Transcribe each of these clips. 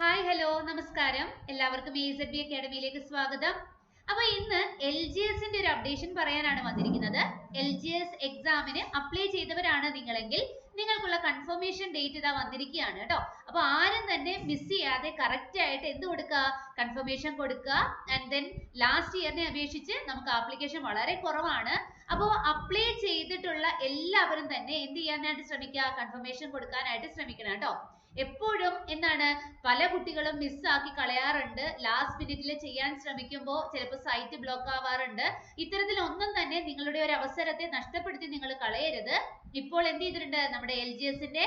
Hi hello നമസ്കാരം. എല്ലാവർക്കും A Z B അക്കാഡമിയിലേക്ക് സ്വാഗതം. അപ്പൊ ഇന്ന് എൽ ജി എസിന്റെ ഒരു അപ്ഡേഷൻ പറയാനാണ് വന്നിരിക്കുന്നത്. എൽ ജി എസ് എക്സാമിന് അപ്ലൈ ചെയ്തവരാണ് നിങ്ങളെങ്കിൽ നിങ്ങൾക്കുള്ള കൺഫർമേഷൻ ഡേറ്റ് ഇതാ വന്നിരിക്കുകയാണ് കേട്ടോ അപ്പൊ ആരും തന്നെ മിസ് ചെയ്യാതെ കറക്റ്റ് ആയിട്ട് എന്ത് കൊടുക്കുക കൺഫർമേഷൻ കൊടുക്കുക ആൻഡ് ദെൻ ലാസ്റ്റ് ഇയറിനെ അപേക്ഷിച്ച് നമുക്ക് ആപ്ലിക്കേഷൻ വളരെ കുറവാണ്. അപ്പോൾ അപ്ലൈ ചെയ്തിട്ടുള്ള എല്ലാവരും തന്നെ എന്ത് ചെയ്യാനായിട്ട് ശ്രമിക്കുക കൺഫർമേഷൻ കൊടുക്കാനായിട്ട് ശ്രമിക്കണം കേട്ടോ എപ്പോഴും എന്താണ് പല കുട്ടികളും മിസ്സാക്കി കളയാറുണ്ട്. ലാസ്റ്റ് മിനിറ്റിൽ ചെയ്യാൻ ശ്രമിക്കുമ്പോൾ ചിലപ്പോൾ സൈറ്റ് ബ്ലോക്ക് ആവാറുണ്ട്. ഇത്തരത്തിൽ ഒന്നും തന്നെ നിങ്ങളുടെ ഒരു അവസരത്തെ നഷ്ടപ്പെടുത്തി നിങ്ങൾ കളയരുത്. ഇപ്പോൾ എന്ത് ചെയ്തിട്ടുണ്ട്? നമ്മുടെ എൽ ജി എസിന്റെ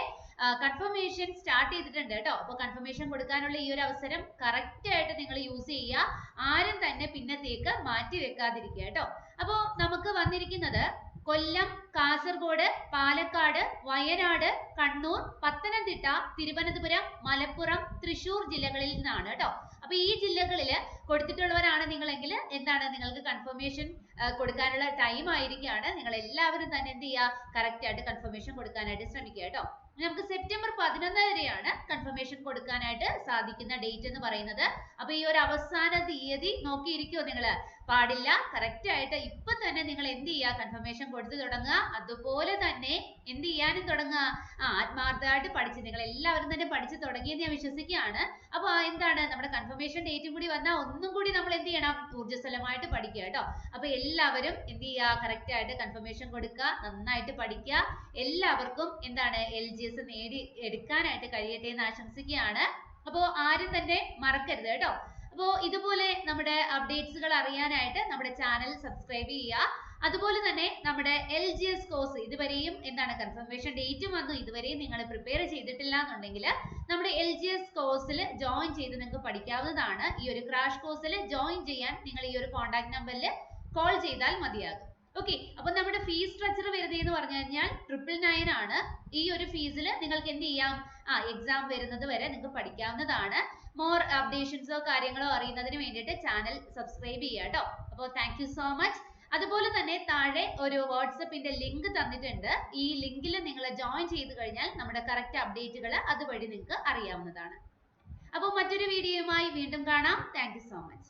കൺഫർമേഷൻ സ്റ്റാർട്ട് ചെയ്തിട്ടുണ്ട് കേട്ടോ. അപ്പോൾ കൺഫർമേഷൻ കൊടുക്കാനുള്ള ഈ ഒരു അവസരം കറക്റ്റ് ആയിട്ട് നിങ്ങൾ യൂസ് ചെയ്യുക. ആരും തന്നെ പിന്നത്തേക്ക് മാറ്റി വെക്കാതിരിക്കുക കേട്ടോ. അപ്പോൾ നമുക്ക് വന്നിരിക്കുന്നത് കൊല്ലം കാസർഗോഡ് പാലക്കാട് വയനാട് കണ്ണൂർ പത്തനംതിട്ട തിരുവനന്തപുരം മലപ്പുറം തൃശൂർ ജില്ലകളിൽ നിന്നാണ് കേട്ടോ. അപ്പൊ ഈ ജില്ലകളിൽ കൊടുത്തിട്ടുള്ളവരാണ് നിങ്ങളെങ്കിൽ എന്താണ് നിങ്ങൾക്ക് കൺഫർമേഷൻ കൊടുക്കാനുള്ള ടൈം ആയിരിക്കുകയാണ്. നിങ്ങൾ എല്ലാവരും തന്നെ എന്ത് ചെയ്യുക? കറക്റ്റ് ആയിട്ട് കൺഫർമേഷൻ കൊടുക്കാനായിട്ട് ശ്രമിക്കുക കേട്ടോ. നമുക്ക് സെപ്റ്റംബർ പതിനൊന്ന് വരെയാണ് കൺഫർമേഷൻ കൊടുക്കാനായിട്ട് സാധിക്കുന്ന ഡേറ്റ് എന്ന് പറയുന്നത്. അപ്പൊ ഈ ഒരു അവസാന തീയതി നോക്കിയിരിക്കുമോ നിങ്ങൾ പാടില്ല. കറക്റ്റ് ആയിട്ട് ഇപ്പൊ തന്നെ നിങ്ങൾ എന്ത് ചെയ്യുക കൺഫർമേഷൻ കൊടുത്തു തുടങ്ങുക. അതുപോലെ തന്നെ എന്ത് ചെയ്യാനും തുടങ്ങുക. ആ ആത്മാർത്ഥമായിട്ട് പഠിച്ച് നിങ്ങൾ എല്ലാവരും തന്നെ പഠിച്ചു തുടങ്ങിയെന്ന് ഞാൻ വിശ്വസിക്കുകയാണ്. അപ്പൊ എന്താണ്? നമ്മുടെ കൺഫർമേഷൻ ഡേറ്റും കൂടി വന്നാൽ ഒന്നും കൂടി നമ്മൾ എന്ത് ചെയ്യണം? ഊർജസ്വലമായിട്ട് പഠിക്കുക കേട്ടോ. അപ്പൊ എല്ലാവരും എന്ത് ചെയ്യുക? കറക്റ്റ് ആയിട്ട് കൺഫർമേഷൻ കൊടുക്കുക. നന്നായിട്ട് പഠിക്കുക. എല്ലാവർക്കും എന്താണ്? എൽ ജി എസ് നേടി എടുക്കാനായിട്ട് കഴിയട്ടെ എന്ന് ആശംസിക്കുകയാണ്. അപ്പോൾ ആരും തന്നെ മറക്കരുത് കേട്ടോ. അപ്പോൾ ഇതുപോലെ നമ്മുടെ അപ്ഡേറ്റ്സുകൾ അറിയാനായിട്ട് നമ്മുടെ ചാനൽ സബ്സ്ക്രൈബ് ചെയ്യുക. അതുപോലെ തന്നെ നമ്മുടെ എൽ ജി എസ് കോഴ്സ് ഇതുവരെയും എന്താണ് കൺഫർമേഷൻ ഡേറ്റും വന്നു. ഇതുവരെയും നിങ്ങൾ പ്രിപ്പയർ ചെയ്തിട്ടില്ല എന്നുണ്ടെങ്കിൽ നമ്മുടെ എൽ ജി എസ് കോഴ്സിൽ ജോയിൻ ചെയ്ത് നിങ്ങൾക്ക് പഠിക്കാവുന്നതാണ്. ഈ ഒരു ക്രാഷ് കോഴ്സിൽ ജോയിൻ ചെയ്യാൻ നിങ്ങൾ ഈ ഒരു കോൺടാക്ട് നമ്പറിൽ കോൾ ചെയ്താൽ മതിയാകും. ഓക്കെ അപ്പൊ നമ്മുടെ ഫീസ് സ്ട്രക്ചർ വരുന്നത് എന്ന് പറഞ്ഞു കഴിഞ്ഞാൽ ട്രിപ്പിൾ നയൻ ആണ്. ഈ ഒരു ഫീസിൽ നിങ്ങൾക്ക് എന്ത് ചെയ്യാം? ആ എക്സാം വരുന്നത് വരെ നിങ്ങൾക്ക് പഠിക്കാവുന്നതാണ്. മോർ അപ്ഡേഷൻസോ കാര്യങ്ങളോ അറിയുന്നതിന് വേണ്ടിയിട്ട് ചാനൽ സബ്സ്ക്രൈബ് ചെയ്യുക കേട്ടോ അപ്പോൾ താങ്ക് സോ മച്ച് അതുപോലെ തന്നെ താഴെ ഒരു വാട്സപ്പിന്റെ ലിങ്ക് തന്നിട്ടുണ്ട്. ഈ ലിങ്കിൽ നിങ്ങൾ ജോയിൻ ചെയ്ത് കഴിഞ്ഞാൽ നമ്മുടെ കറക്റ്റ് അപ്ഡേറ്റുകൾ അതുവഴി നിങ്ങൾക്ക് അറിയാവുന്നതാണ്. അപ്പോൾ മറ്റൊരു വീഡിയോയുമായി വീണ്ടും കാണാം. Thank so much